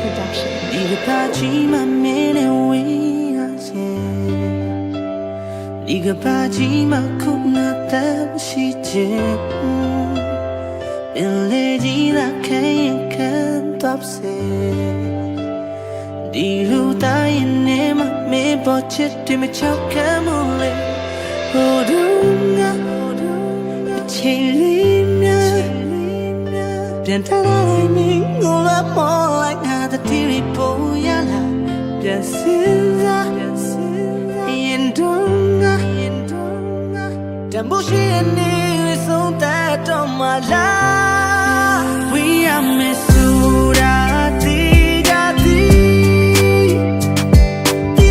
production. Igapachi mamene wiase. Igapachi makunata shije. Bilegi la kayen kan topse. Dilu tayen ne ma me boche timi chokamole. Odunga odunga chilina. Dentala ni ngola mo like ဒီလူတိုင်းနဲ့မမေပေါ်ချစ်တယ်မချောက်ကမ်းမလဲဟိုဒုငါအချိန်လေးများပြန်တလာမင်းငိုလာမောလိုက်တာတတိရီပေါ်ရလာပြန်စင်းစားရင်ဒုငါတမိုးရှိနေဆုံးတဲ့တော့မလား We are Missouri တီးတီးဒီ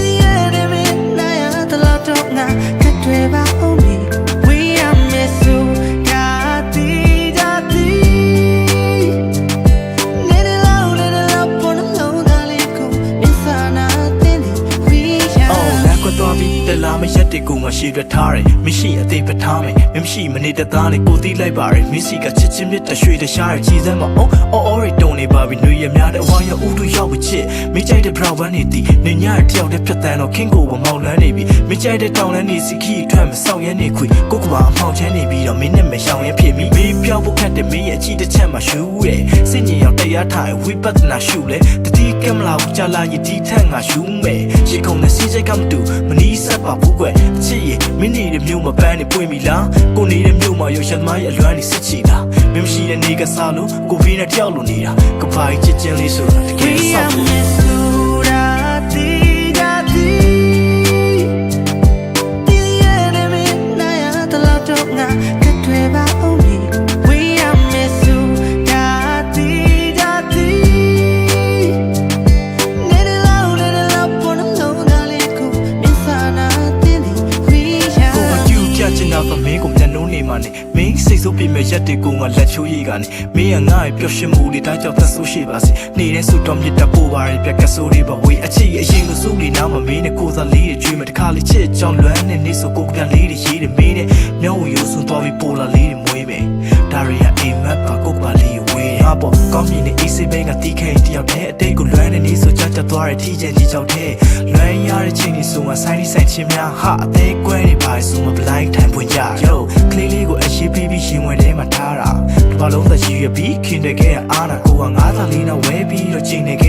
အော် are လမ်းကွက်သွားပြီးတလားမရက်တဲ့ကိုငါရှိရထားတယ်မရှိအသေးပထားမယ်မမရှိမနေတသားနဲ့ကိုတီးလိုက်ပါရယ်မစ္စည်းကချစ်ချင်းမြတ်တရွှေတရှားရကြည်စမ်းမအောင်အော်အော်ရီတုံနေပါပြီနှွေရများတဲ့အဝါရဥတုရောက်ချစ်မိကြိုက်တဲ့ဘရောင်ဝမ်းနေတီနေညရတယောက်တည်းဖြတ်တန်းတော့ခင်းကိုဝမောက်လန်းနေပြီမိကြိုက်တဲ့တောင်လန်းနေစီခီထွက်မဆောက်ရဲနေခွေကိုကဘာအမောက်ချမ်းနေပြီးတော့မင်းနဲ့မရှောင်ရင်ဖြစ်မိမေးပြောက်ဖို့ခက်တယ်မင်းရဲ့အချီတစ်ချက်မှရှူတယ်စင်ကြီးရောက်တရားထိုင်ဝိပတ်နာရှူလေတတိကမလာဘူးကြလာရင်ဒီထက်ငါရှူမယ်ရေကုန်နဲ့စီးစိတ်ကမတူမနီးဆက်ပါဘူးကွယ်အချစ်ရဲ့မင်းနေတဲ့မြို့မှာပန်းနေပွင့်ပြီလားကိုနေတဲ့မြို့မှာရုပ်ရှင်သမားရဲ့အလွမ်းနေစစ်ချီလားမင်းမရှိတဲ့နေကစားလို့ကိုဗီနဲ့တယောက်လိုနေတာကပိုင်ချစ်ချင်းလေးဆိုတာတကယ် We ဆောက် ဆိုးပြမဲ့ရက်တွေကိုငါလက်ချိုးရိတ်ကနေမင်းကငါ့ရဲ့ပျော်ရွှင်မှုတွေဒါကြောင့်သက်ဆိုးရှိပါစေနေတဲ့ဆူတော်မြစ်တပိုးပါရဲ့ပြက်ကဆိုးတွေပါဝေးအချစ်ရဲ့အရင်ကစိုးတွေနားမှာမင်းနဲ့ကိုယ်စားလေးတွေကျွေးမယ်တခါလေးချစ်ကြောင်လွမ်းနေနေဆိုကိုပြန်လေးတွေရေးတယ်မင်းနဲ့မျက်ဝရိုးစွန်းသွားပြီးပိုလာလေးတွေမွေးမယ်ဒါရီယာအိမ်မက်ပါကိုကပါလေးဝေးအပေါ်ကောင်းမြင်တဲ့ AC ဘင်းကတီးခဲတယောက်တည်းအတိတ်ကိုလွမ်းနေနေဆိုကြကြသွားတဲ့ထီးချင်ကြီးကြောက်တဲ့လွမ်းရတဲ့ချိန်ကြီးဆိုမှဆိုင်ဒီဆိုင်ချင်းများဟာအသေးကွဲနေပါဆိုမှ blind time ပွင့်ကြ yo က ခင်တဲ့ခဲ့အားနာကိုကငါးသာလေးနဲ့ဝဲပြီးတော့ချိန်နေခဲ့